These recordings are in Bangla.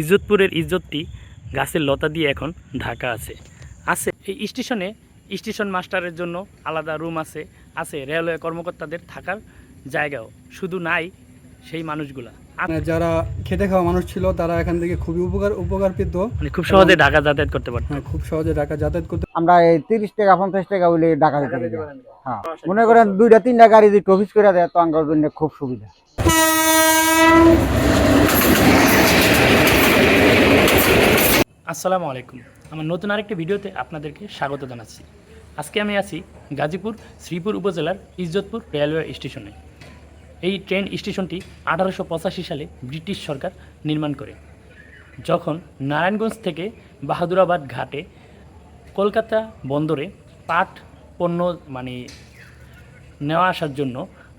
ইজ্জতপুরের ইজ্জতটি গাছের লতা দিয়ে এখন ঢাকা আছে। আছে এই স্টেশনে স্টেশন মাস্টারের জন্য আলাদা রুম আছে আছে রেলওয়ে কর্মকর্তাদের থাকার জায়গাও। শুধু নাই সেই মানুষগুলা। মানে যারা খেটে খাওয়া মানুষ ছিল তারা এখান থেকে খুবই উপকার উপকার পেত। মানে খুব সহজে ঢাকা যাতায়াত করতে পারতো। হ্যাঁ খুব সহজে ঢাকা যাতায়াত করতে আমরা এই তিরিশ টাকা পঞ্চাশ টাকা হইলে ঢাকা দিতে পারি। হ্যাঁ মনে করেন দুইটা তিনটা গাড়ি যদি টফিস করে দেয় তো আমার জন্য খুব সুবিধা। আসসালামু আলাইকুম। আমার নতুন আরেকটি ভিডিওতে আপনাদেরকে স্বাগত জানাচ্ছি। আজকে আমি আছি গাজীপুর শ্রীপুর উপজেলার ইজ্জতপুর রেলওয়ে স্টেশনে। এই ট্রেন স্টেশনটি আঠারোশো পঁচাশি সালে ব্রিটিশ সরকার নির্মাণ করে। যখন নারায়ণগঞ্জ থেকে বাহাদুরাবাদ ঘাটে কলকাতা বন্দরে পাট পণ্য মানে নেওয়া আসার জন্য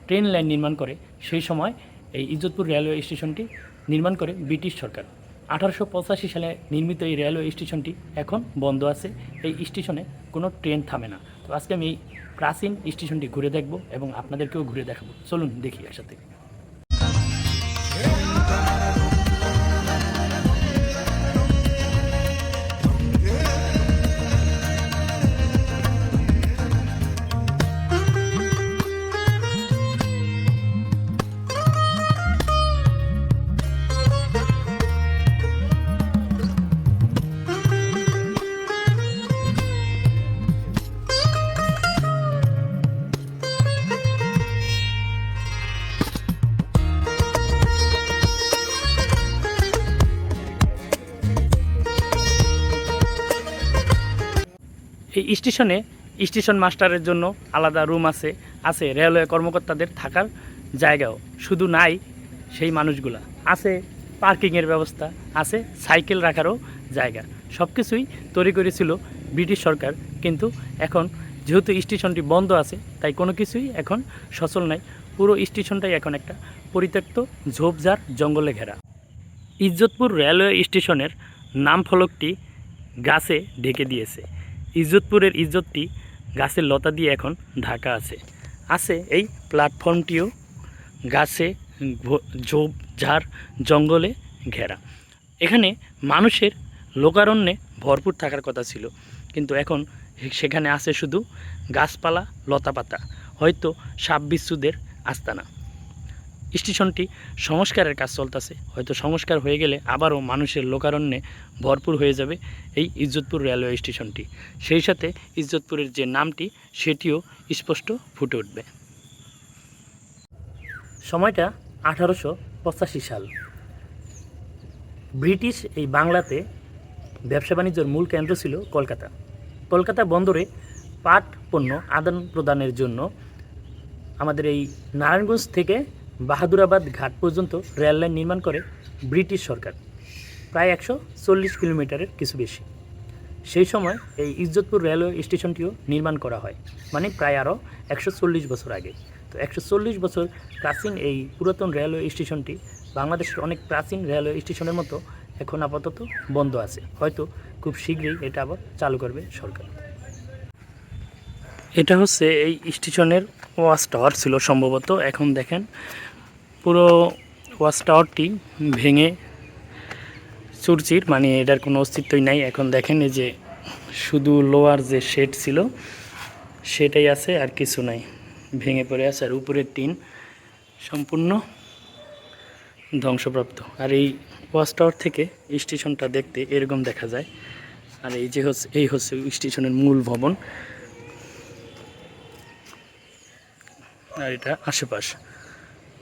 ট্রেন লাইন নির্মাণ করে, সেই সময় এই ইজ্জতপুর রেলওয়ে স্টেশনটি নির্মাণ করে ব্রিটিশ সরকার। আঠারোশো পঁচাশি সালে নির্মিত এই রেলওয়ে স্টেশনটি এখন বন্ধ আছে। এই স্টেশনে কোনো ট্রেন থামে না। তো আজকে আমি এই প্রাচীন স্টেশনটি ঘুরে দেখব এবং আপনাদেরকেও ঘুরে দেখাবো। চলুন দেখি একসাথে। এই স্টেশনে, স্টেশন মাস্টারের জন্য আলাদা রুম আছে আছে রেলওয়ে কর্মকর্তাদের থাকার জায়গাও। শুধু নাই, সেই মানুষগুলা। আছে পার্কিংয়ের ব্যবস্থা, আছে সাইকেল রাখারও জায়গা। সব কিছুই তৈরি করেছিল ব্রিটিশ সরকার, কিন্তু এখন যেহেতু স্টেশনটি বন্ধ আছে, তাই কোনো কিছুই এখন সচল নাই। পুরো স্টেশনটাই এখন একটা পরিত্যক্ত ঝোপঝাড় জঙ্গলে ঘেরা। ইজ্জতপুর রেলওয়ে স্টেশনের নাম ফলকটি গাছে ঢেকে দিয়েছে। ইজ্জতপুরের ইজ্জতটি গাছের লতা দিয়ে এখন ঢাকা আছে। আছে এই প্ল্যাটফর্মটিও গাছে ঝোপ, ঝাড়, জঙ্গলে ঘেরা। এখানে মানুষের লোকারণ্যে ভরপুর থাকার কথা ছিল। কিন্তু এখন সেখানে আছে শুধু গাছপালা, লতাপাতা, হয়তো সাপ বিচ্ছুদের আস্তানা। স্টেশনটি সংস্কারের কাজ চলতেছে। হয়তো সংস্কার হয়ে গেলে আবারও মানুষের লোকারণ্যে ভরপুর হয়ে যাবে এই ইজ্জতপুর রেলওয়ে স্টেশনটি। সেই সাথে ইজ্জতপুরের যে নামটি, সেটিও স্পষ্ট ফুটে উঠবে। সময়টা আঠারোশো পঁচাশি সাল। ব্রিটিশ এই বাংলাতে ব্যবসা বাণিজ্যের মূল কেন্দ্র ছিল কলকাতা। কলকাতা বন্দরে পাট পণ্য আদান প্রদানের জন্য আমাদের এই নারায়ণগঞ্জ থেকে বাহাদুরাবাদ ঘাট পর্যন্ত রেল লাইন নির্মাণ করে ব্রিটিশ সরকার, প্রায় একশো চল্লিশ কিলোমিটারের কিছু বেশি। সেই সময় এই ইজ্জতপুর রেলওয়ে স্টেশনটিও নির্মাণ করা হয় মানে প্রায় আরও একশো চল্লিশ বছর আগে। তো একশো চল্লিশ বছর প্রাচীন এই পুরাতন রেলওয়ে স্টেশনটি বাংলাদেশের অনেক প্রাচীন রেলওয়ে স্টেশনের মতো এখন আপাতত বন্ধ আছে। হয়তো খুব শীঘ্রই এটা আবার চালু করবে সরকার। এটা হচ্ছে এই স্টেশনের ওয়াচ টাওয়ার ছিল সম্ভবত। এখন দেখেন পুরো ওয়াচ টাওয়ারটি ভেঙে চুরচির মানে এটার কোনো অস্তিত্বই নাই। এখন দেখেন এই যে শুধু লোয়ার যে শেড ছিল, সেটাই আছে, আর কিছু নাই। ভেঙে পড়ে আছে, আর উপরের টিন সম্পূর্ণ ধ্বংসপ্রাপ্ত। আর এই ওয়াচ টাওয়ার থেকে স্টেশনটা দেখতে এরকম দেখা যায়। আর এই যে হচ্ছে, এই হচ্ছে স্টেশনের মূল ভবন। আর এটা আশেপাশ।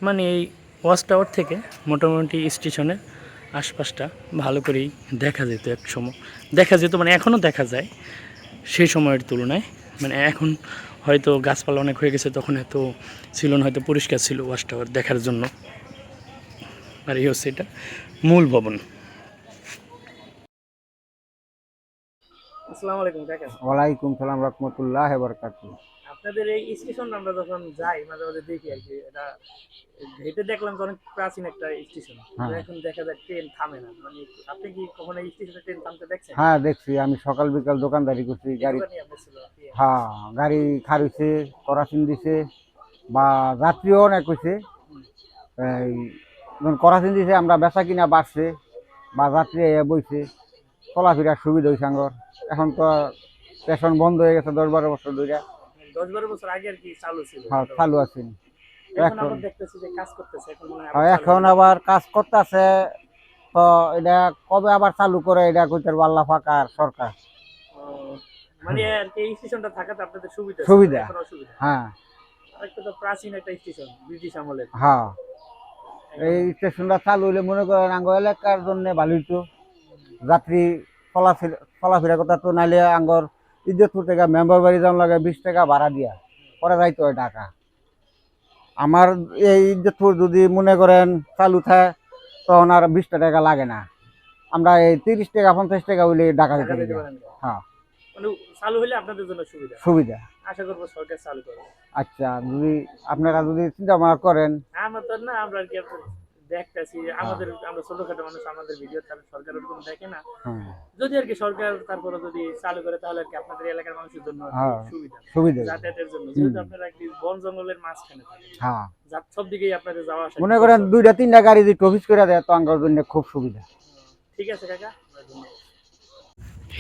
মানে এই ওয়াচ টাওয়ার থেকে মোটামুটি স্টেশনের আশপাশটা ভালো করেই দেখা যেত এক সময়। দেখা যেত মানে এখনও দেখা যায় সেই সময়ের তুলনায়। মানে এখন হয়তো গাছপালা অনেক হয়ে গেছে তখন এত ছিল না হয়তো পরিষ্কার ছিল ওয়াচ টাওয়ার দেখার জন্য। আর এই হচ্ছে এটা মূল ভবন। আসসালামু আলাইকুম কাকা ওয়ালাইকুম সালাম রহমতুল্লাহ বরকাতু আপনাদের এই স্টেশন আমরা যখন যাই মাঝে মাঝে দেখি আর কি এটা হেঁটে দেখলাম যে অনেক প্রাচীন একটা স্টেশন হ্যাঁ। এখন দেখা যায় ট্রেন থামে না। মানে আপনি কি কখনো এই স্টেশনে ট্রেন থামতে দেখছেন? হ্যাঁ দেখছি। আমি সকাল বিকাল দোকানদারি করছি গাড়ি। হ্যাঁ গাড়ি খারিছে করাচিন দিছে বা যাত্রীও অনেক হয়েছে এই যখন করাচিন দিছে আমরা বেচা কিনা বাড়ছে বা যাত্রী এ বইছে চলাফেরার সুবিধা হয়েছে আঙ্গর। এখন তো স্টেশন বন্ধ হয়ে গেছে দশ বারো বছর ধরে দশ বারো বছর আগে আর কি চালু ছিল। হ্যাঁ চালু আছে। এখন দেখতেছি যে কাজ করতেছে এখন মনে হয় আবার এখন আবার কাজ করতেছে তো এটা কবে আবার চালু করে এটা কইতে পাল্লা ফাঁকা সরকার। মানে আর কি এই স্টেশনটা থাকাতে আপনাদের সুবিধা সুবিধা। হ্যাঁ। একটা তো প্রাচীন একটা স্টেশন ব্রিটিশ আমলের। হ্যাঁ। এই স্টেশনটা চালু হইলে মনে করেন আঙ্গ এলাকার জন্য ভালো হইতো। যাত্রী চলাফেরা চলাফেরা কথা তো নাইলে আঙ্গর ইজ্জতপুর থেকে মেম্বার বাড়ি যাওয়ার লাগে বিশ টাকা ভাড়া দিয়া। পরে যাইতে হয় ঢাকা। আমার এই ইজ্জতপুর যদি মনে করেন চালু থাকে তখন আর বিশ টাকা লাগে না। আমরা এই তিরিশ টাকা পঞ্চাশ টাকা হইলে ঢাকা পারি। হ্যাঁ। মানে চালু হলে আপনাদের জন্য সুবিধা। সুবিধা। আশা করব সরকার চালু করবে। আচ্ছা যদি আপনারা যদি চিন্তা ভাবনা করেন। আমরা তো না আমরা আর কি আপনার দেখতেছি আমাদের আমরা ছোটখাটো মানুষ আমাদের ভিডিও সরকার ওরকম দেখে না। হ্যাঁ, যদি আর কি সরকার তারপরে যদি চালু করে তাহলে আর কি আপনাদের এলাকার মানুষের জন্য হ্যাঁ। সুবিধা। সুবিধা। যাতায়াতের জন্য। যেহেতু আপনারা একটি বন জঙ্গলের মাঝখানে হ্যাঁ। সব দিকেই আপনাদের যাওয়া আসা মনে করেন দুইটা তিনটা গাড়ি যদি টফিস করে দেয় তো আঙ্গর জন্য খুব সুবিধা। ঠিক আছে কাকা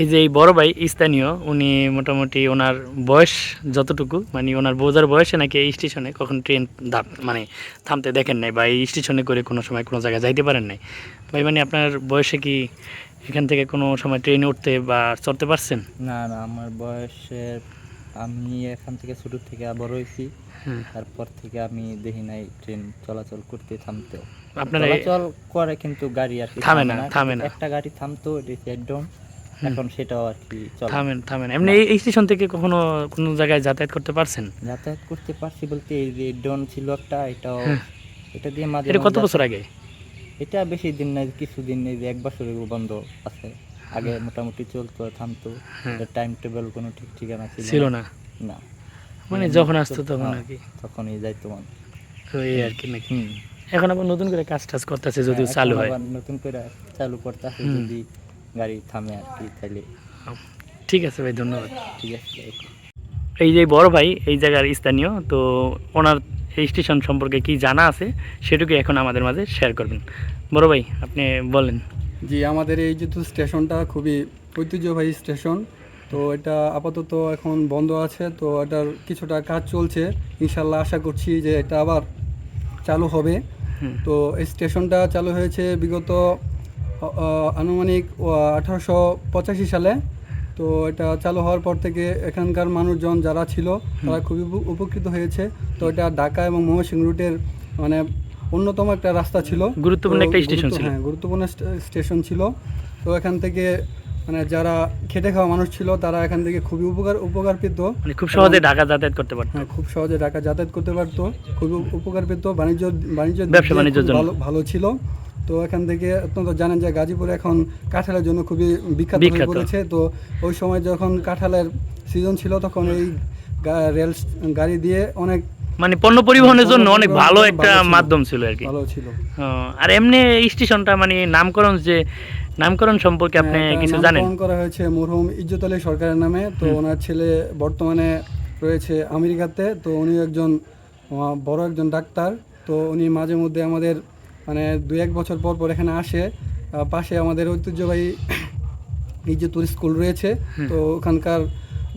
এই যে এই বড় ভাই স্থানীয় উনি মোটামুটি ওনার বয়স যতটুকু মানে ওনার বোঝার বয়সে নাকি এই স্টেশনে কখন ট্রেন মানে থামতে দেখেন নাই বা এই স্টেশনে করে কোনো সময় কোনো জায়গায় যাইতে পারেন নাই। ভাই মানে আপনার বয়সে কি এখান থেকে কোনো সময় ট্রেনে উঠতে বা চড়তে পারছেন? না না আমার বয়সের আমি এখান থেকে ছোট থেকে বড় হয়েছি। তারপর থেকে আমি দেখি নাই ট্রেন চলাচল করতে থামতেও। আপনারা চলাচল করে কিন্তু গাড়ি আর থামে না, থামে না। একটা গাড়ি থামতো একদম এখন সেটাও আর কি থামেন থামেন। এমনি এই- এই স্টেশন থেকে কখনো কোনো জায়গায় যাতায়াত করতে পারছেন? যাতায়াত করতে পারছি বলতে এই যে ডন ছিল একটা এটাও এটা দিয়ে মাঝে এটা কত বছর আগে? এটা বেশি দিন নাই কিছুদিন নেই যে এক বছরের বন্ধ আছে। আগে মোটামুটি চলতো থামতো। হ্যাঁ। টাইম টেবিল কোনো ঠিক ঠিকানা ছিল না। না। মানে যখন আসতো তখন হ্যাঁ, আর কি। তখনই যাইতো মানে। তো এই আর কি নাকি। এখন আবার নতুন করে কাজ টাজ করতেছে যদিও হ্যাঁ, চালু হয়। নতুন করে চালু করতেছে যদি গাড়ি থামে আর কি তাহলে ঠিক আছে ভাই ধন্যবাদ। ঠিক আছে এই যে বড় ভাই এই জায়গার স্থানীয় তো ওনার এই স্টেশন সম্পর্কে কি জানা আছে সেটুকু এখন আমাদের মাঝে শেয়ার করবেন। বড় ভাই আপনি বলেন। জি আমাদের এই যেহেতু স্টেশনটা খুবই ঐতিহ্যবাহী স্টেশন তো এটা আপাতত এখন বন্ধ আছে তো এটার কিছুটা কাজ চলছে। ইনশাল্লাহ আশা করছি যে এটা আবার চালু হবে। তো এই স্টেশনটা চালু হয়েছে বিগত আনুমানিক আঠারোশো পঁচাশি সালে। তো এটা চালু হওয়ার পর থেকে এখানকার মানুষজন যারা ছিল তারা খুবই উপকৃত হয়েছে। তো এটা ঢাকা এবং ময়মনসিংহ রুটের মানে অন্যতম একটা রাস্তা ছিল। গুরুত্বপূর্ণ একটা স্টেশন ছিল। হ্যাঁ গুরুত্বপূর্ণ স্টেশন ছিল। তো এখান থেকে মানে যারা খেটে খাওয়া মানুষ ছিল তারা এখান থেকে খুবই উপকার উপকার পেত মানে খুব সহজে ঢাকা যাতায়াত করতে পারতো। হ্যাঁ খুব সহজে ঢাকা যাতায়াত করতে পারতো। খুবই উপকার পেত বাণিজ্য বাণিজ্য ব্যবসা ভালো ভালো ছিল। তো এখান থেকে আপনারা জানেন যে গাজীপুর এখন কাঁঠালের জন্য খুবই বিখ্যাত হয়ে। পড়েছে। তো ওই সময় যখন কাঁঠালের সিজন ছিল তখন এই রেল গাড়ি দিয়ে অনেক মানে পণ্য পরিবহনের জন্য অনেক ভালো একটা মাধ্যম ছিল আর কি। ভালো ছিল। আর এমনি এই স্টেশনটা মানে নামকরণ যে নামকরণ সম্পর্কে আপনি হ্যাঁ, কিছু জানেন? নামকরণ করা হয়েছে মরহুম ইজ্জত আলী সরকারের নামে। তো ওনার ছেলে বর্তমানে রয়েছে আমেরিকাতে। তো উনি একজন বড় একজন ডাক্তার। তো উনি মাঝে মধ্যে আমাদের মানে দুই এক বছর পর পর এখানে আসে পাশে আমাদের ঐতিহ্যবাহী যে ইজ্জতুর স্কুল রয়েছে তো ওখানকার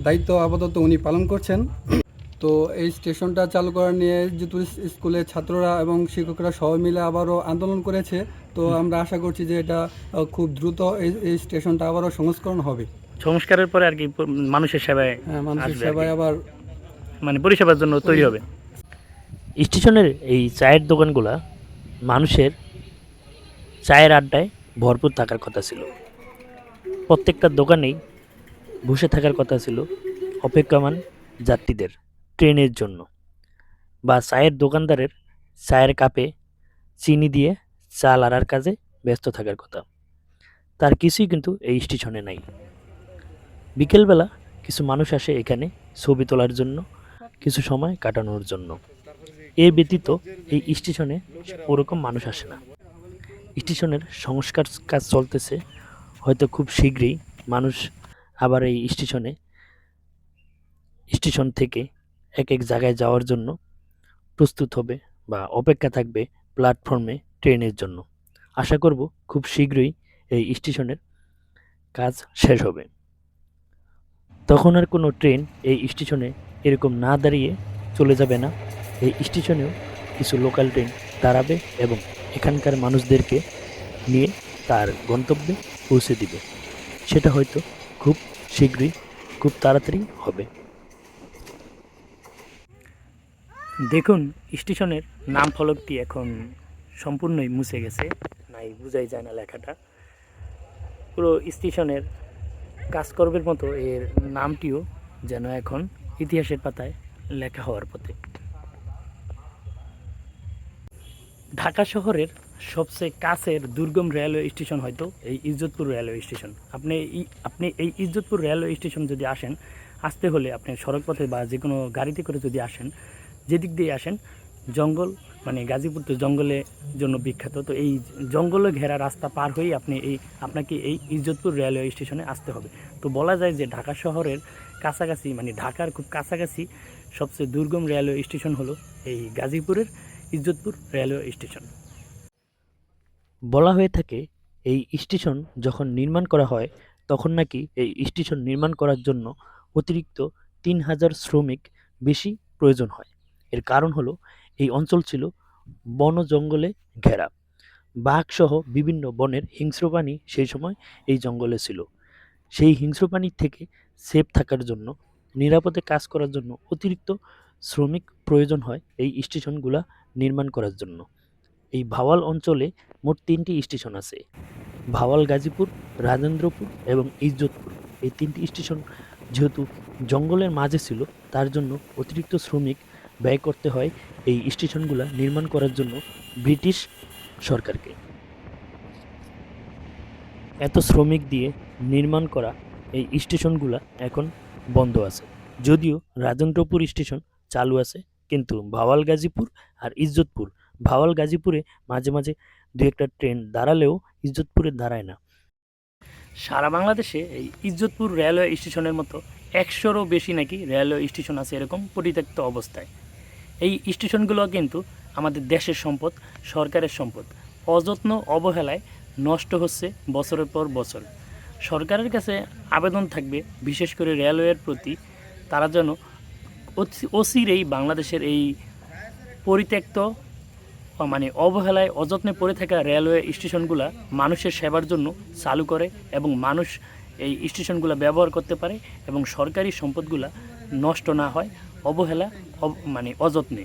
দায়িত্ব আপাতত উনি পালন করছেন। তো এই স্টেশনটা চালু করা নিয়ে যে ইজ্জতুর স্কুলের ছাত্ররা এবং শিক্ষকরা সবাই মিলে আবারও আন্দোলন করেছে। তো আমরা আশা করছি যে এটা খুব দ্রুত এই এই স্টেশনটা আবারও সংস্করণ হবে। সংস্কারের পরে আর কি মানুষের সেবায় হ্যাঁ, মানুষের। সেবায় আবার মানে পরিষেবার জন্য তৈরি হবে। স্টেশনের এই চায়ের দোকানগুলা মানুষের চায়ের আড্ডায় ভরপুর থাকার কথা ছিল। প্রত্যেকটা দোকানেই বসে থাকার কথা ছিল অপেক্ষমান যাত্রীদের ট্রেনের জন্য বা চায়ের দোকানদারের চায়ের কাপে চিনি দিয়ে চা লাড়ার কাজে ব্যস্ত থাকার কথা। তার কিছুই কিন্তু এই স্টেশনে নাই। বিকেলবেলা কিছু মানুষ আসে এখানে ছবি তোলার জন্য, কিছু সময় কাটানোর জন্য। এর ব্যতীত এই স্টেশনে ওরকম মানুষ আসে না। স্টেশনের সংস্কার কাজ চলতেছে, হয়তো খুব শীঘ্রই মানুষ আবার এই স্টেশনে, স্টেশন থেকে এক এক জায়গায় যাওয়ার জন্য প্রস্তুত হবে বা অপেক্ষা থাকবে প্ল্যাটফর্মে, ট্রেনের জন্য। আশা করব খুব শীঘ্রই এই স্টেশনের কাজ শেষ হবে। তখন আর কোনো ট্রেন এই স্টেশনে এরকম না দাঁড়িয়ে চলে যাবে না। এই স্টেশনেও কিছু লোকাল ট্রেন দাঁড়াবে এবং এখানকার মানুষদেরকে নিয়ে তার গন্তব্যে পৌঁছে দিবে। সেটা হয়তো খুব শীঘ্রই, খুব তাড়াতাড়ি হবে। দেখুন, স্টেশনের নাম ফলকটি এখন সম্পূর্ণই মুছে গেছে। নাই, বোঝাই যায় না লেখাটা। পুরো স্টেশনের কাজকর্মের মতো এর নামটিও যেন এখন ইতিহাসের পাতায় লেখা হওয়ার পথে। ঢাকা শহরের সবচেয়ে কাছের দুর্গম রেলওয়ে স্টেশন হয়তো এই ইজ্জতপুর রেলওয়ে স্টেশন। আপনি আপনি এই ইজ্জতপুর রেলওয়ে স্টেশন যদি আসেন, আসতে হলে আপনি সড়ক পথে বা যে কোনো গাড়িতে করে যদি আসেন, যেদিক দিয়ে আসেন, জঙ্গল মানে গাজীপুর তো জঙ্গলের জন্য বিখ্যাত, তো এই জঙ্গলে ঘেরা রাস্তা পার হয়েই আপনি এই, আপনাকে এই ইজ্জতপুর রেলওয়ে স্টেশনে আসতে হবে। তো বলা যায় যে ঢাকা শহরের কাছাকাছি মানে ঢাকার খুব কাছাকাছি সবচেয়ে দুর্গম রেলওয়ে স্টেশন হলো এই গাজীপুরের ইজ্জতপুর রেলওয়ে স্টেশন। বলা হয়ে থাকে, এই স্টেশন যখন নির্মাণ করা হয়, তখন নাকি এই স্টেশন নির্মাণ করার জন্য অতিরিক্ত তিন হাজার শ্রমিক বেশি প্রয়োজন হয়। এর কারণ হলো, এই অঞ্চল ছিল বন জঙ্গলে ঘেরা। বাঘসহ বিভিন্ন বনের হিংস্র প্রাণী সেই সময় এই জঙ্গলে ছিল। সেই হিংস্র প্রাণীর থেকে সেফ থাকার জন্য, নিরাপদে কাজ করার জন্য অতিরিক্ত শ্রমিক প্রয়োজন হয় এই স্টেশনগুলা নির্মাণ করার জন্য। এই ভাওয়াল অঞ্চলে মোট তিনটি স্টেশন আছে। ভাওয়াল গাজীপুর, রাজেন্দ্রপুর এবং ইজ্জতপুর। এই তিনটি স্টেশন যেহেতু জঙ্গলের মাঝে ছিল, তার জন্য অতিরিক্ত শ্রমিক ব্যয় করতে হয় এই স্টেশনগুলো নির্মাণ করার জন্য ব্রিটিশ সরকারকে। এত শ্রমিক দিয়ে নির্মাণ করা এই স্টেশনগুলো এখন বন্ধ আছে। যদিও রাজেন্দ্রপুর স্টেশন চালু আছে কিন্তু ভাওয়াল গাজীপুর আর ইজ্জতপুর। ভাওয়াল গাজীপুরে মাঝে মাঝে দু একটা ট্রেন দাঁড়ালেও ইজ্জতপুরে দাঁড়ায় না। সারা বাংলাদেশে এই ইজ্জতপুর রেলওয়ে স্টেশনের মতো একশোরও বেশি নাকি রেলওয়ে স্টেশন আছে এরকম পরিত্যক্ত অবস্থায়। এই স্টেশনগুলো কিন্তু আমাদের দেশের সম্পদ, সরকারের সম্পদ। অযত্ন অবহেলায় নষ্ট হচ্ছে বছরের পর বছর। সরকারের কাছে আবেদন থাকবে বিশেষ করে রেলওয়ের প্রতি। তারা যেন অচিরেই বাংলাদেশের এই পরিত্যক্ত মানে অবহেলায় অযত্নে পড়ে থাকা রেলওয়ে স্টেশনগুলো মানুষের সেবার জন্য চালু করে এবং মানুষ এই স্টেশনগুলো ব্যবহার করতে পারে এবং সরকারি সম্পদগুলো নষ্ট না হয়, অবহেলা, অব- মানে অযত্নে।